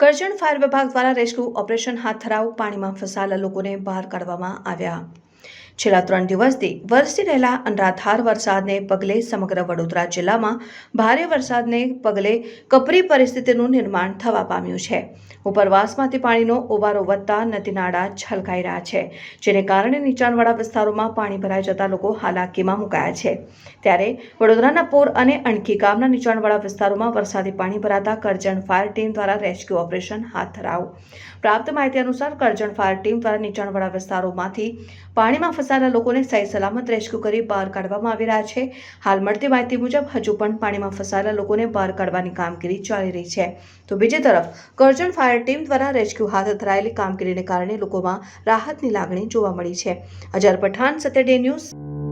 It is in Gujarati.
કરજણ ફાયર વિભાગ દ્વારા રેસ્ક્યુ ઓપરેશન હાથ ધરાવ પાણીમાં ફસાયેલા લોકોને બહાર કાઢવામાં આવ્યા. છેલ્લા ત્રણ દિવસથી વરસી રહેલા અનરાધાર વરસાદને પગલે સમગ્ર વડોદરા જિલ્લામાં ભારે વરસાદને પગલે કપરી પરિસ્થિતિનું નિર્માણ થવા પામ્યું છે. ઉપરવાસમાંથી પાણીનો ઓવારો વધતા નદી નાળા છલકાઈ રહ્યા છે, જેને કારણે નીચાણવાળા વિસ્તારોમાં પાણી ભરાઈ જતા લોકો હાલાકીમાં મુકાયા છે. ત્યારે વડોદરાના પોર અને અણખી ગામના નીચાણવાળા વિસ્તારોમાં વરસાદી પાણી ભરાતા કરજણ ફાયર ટીમ દ્વારા રેસ્ક્યુ ઓપરેશન હાથ ધરાવ પ્રાપ્ત માહિતી અનુસાર કરજણ ફાયર ટીમ દ્વારા નીચાણવાળા વિસ્તારોમાંથી પાણીમાં ફસાયેલા લોકોને સહી સલામત રેસ્ક્યુ કરી બહાર કાઢવામાં આવી રહ્યા છે. હાલ મળતી માહિતી મુજબ, હજુ પણ પાણીમાં ફસાયેલા લોકોને બહાર કાઢવાની કામગીરી ચાલી રહી છે. તો બીજી તરફ, કરજણ ફાયર ટીમ દ્વારા રેસ્ક્યુ હાથ ધરાયેલી કામગીરીને કારણે લોકોમાં રાહતની લાગણી જોવા મળી છે. અજર પઠાણ સત્યડે ન્યૂઝ.